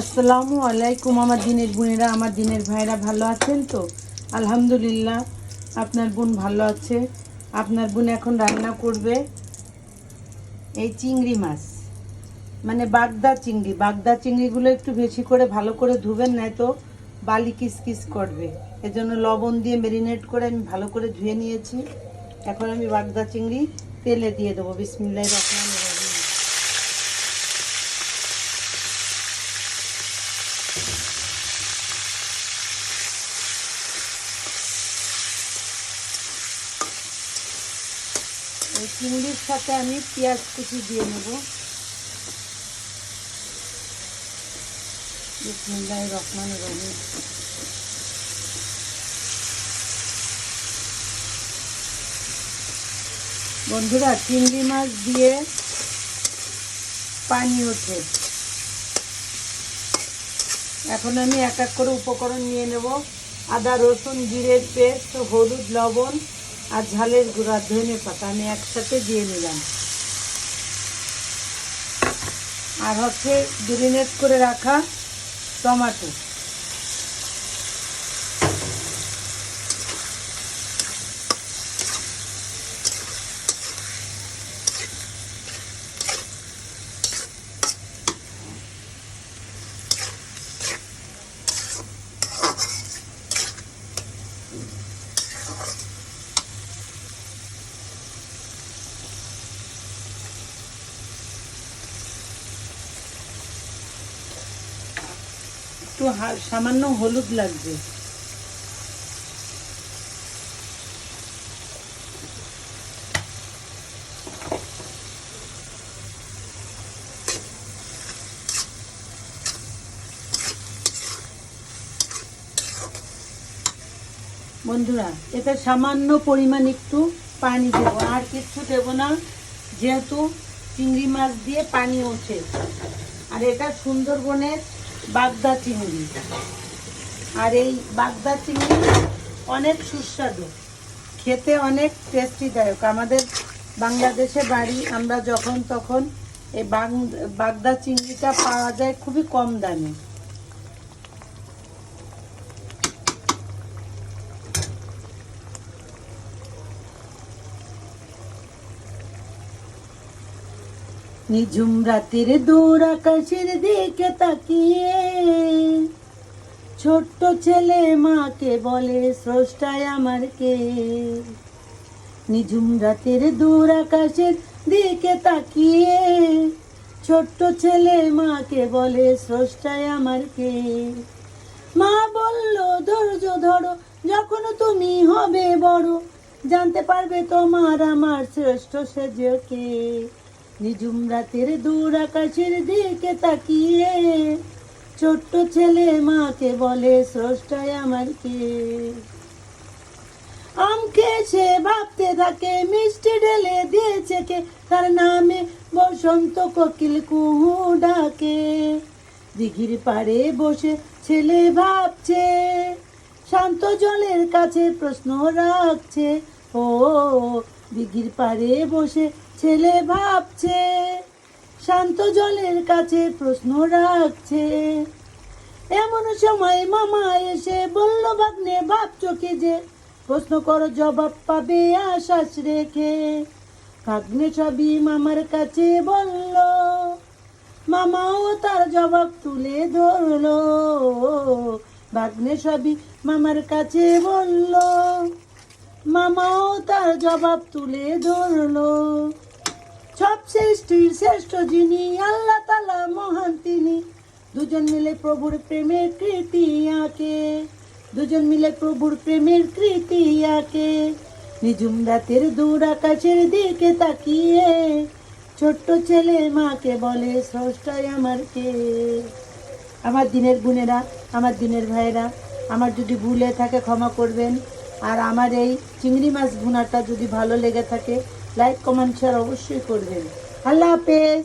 আসসালামু আলাইকুম আমার দিনের বোনেরা, আমার দিনের ভাইরা ভালো আছেন তো? আলহামদুলিল্লাহ, আপনার বোন ভালো আছে। আপনার বোন এখন রান্না করবে এই চিংড়ি মাছ। মানে বাগদা চিংড়ি। বাগদা চিংড়িগুলো একটু বেশি করে ভালো করে ধুবেন না তো বালি কিস কিস করবে। এজন্য লবণ দিয়ে মেরিনেট করে আমি ভালো করে ধুয়ে নিয়েছি। এখন আমি বাগদা চিংড়ি তেলে দিয়ে দেবো। বিসমিল্লাহ রহমান রহিম এই চিংড়ির সাথে আমি পেঁয়াজ কুচি দিয়ে নেব। বিসমিল্লাহ রহমান রহিম। বন্ধুরা, চিংড়ি মাছ দিয়ে পানি ওঠে। এখন আমি এক এক করে উপকরণ নিয়ে নেব। আদা, রসুন, জিরের পেস্ট, হলুদ, লবণ আর ঝালের গুঁড়া, ধনে পাতা আমি একসাথে দিয়ে নিলাম। আর হচ্ছে গ্রিনেট করে রাখা টমাটো। একটু সামান্য হলুদ লাগবে। বন্ধুরা এটা সামান্য পরিমাণ একটু পানি দেবো। আর কিছু দেবো না, যেহেতু চিংড়ি মাছ দিয়ে পানি ওঠে। আর এটা সুন্দরবনের বাগদা চিংড়ি। আর এই বাগদা চিংড়ি অনেক সুস্বাদু। খেতে অনেক টেস্টিদায়ক আমাদের বাংলাদেশে বাড়ি, আমরা যখন তখন এই বাগ- বাগদা চিংড়িটা পাওয়া যায় খুবই কম দামে। নিঝুম রাতের দূর আকাশের দিকে তাকিয়ে। ছোট্ট ছেলে মাকে বলে, স্রষ্টায় আমার কে? নিঝুম রাতের দূর আকাশের দিকে তাকিয়ে। ছোট্ট ছেলে মাকে বলে, স্রষ্টায় আমার কে? মা বলল, ধৈর্য ধরো, যখন তুমি হবে বড়, জানতে পারবে তোমার আমার শ্রেষ্ঠ সেজকে নিঝুম রাতের দূর আকাশের দিকে তাকিয়ে, ছোট্ট ছেলে মাকে বলে, স্রষ্টায় আমার কে? আম খেয়ে সে ভাবতে থাকে, মিষ্টি ঢেলে দিয়েছে কে? তার নামে বসন্ত কোকিল কুহু ডাকে। দিঘির পাড়ে বসে ছেলে ভাবছে, শান্ত জলের কাছে প্রশ্ন রাখছে। ও, দিঘির পাড়ে বসে ছেলে ভাবছে, শান্ত জলের কাছে প্রশ্ন রাখছে। এমন সময় মামা এসে বলল, ভাগ্নে, ভাবছ কি যে প্রশ্ন করো, জবাব পাবে আশ্বাস রেখে? ভাগ্নে সবই মামার কাছে বলল, মামাও তার জবাব তুলে ধরলো। ভাগ্নে সবই মামার কাছে বলল, মামাও তার জবাব তুলে ধরলো। সব সৃষ্টির শ্রেষ্ঠ যিনি, আল্লাহ তালা মহান তিনি। দুজন মিলে প্রভুর প্রেমের কৃতি আঁকে। দুজন মিলে প্রভুর প্রেমের কৃতি আঁকে। নিঝুম রাতের দূর আকাশের দিকে তাকিয়ে ছোট্ট ছেলে মাকে বলে, স্রষ্টায় আমার কে? আমার দিনের বোনেরা আমার দিনের ভাইরা আমার যদি ভুলে থাকে ক্ষমা করবেন। আর আমার এই চিংড়ি মাছ ভুনাটা যদি ভালো লেগে থাকে লাইক কমেন্ট শেয়ার অবশ্যই করবেন। আল্লাহ হাফেজ।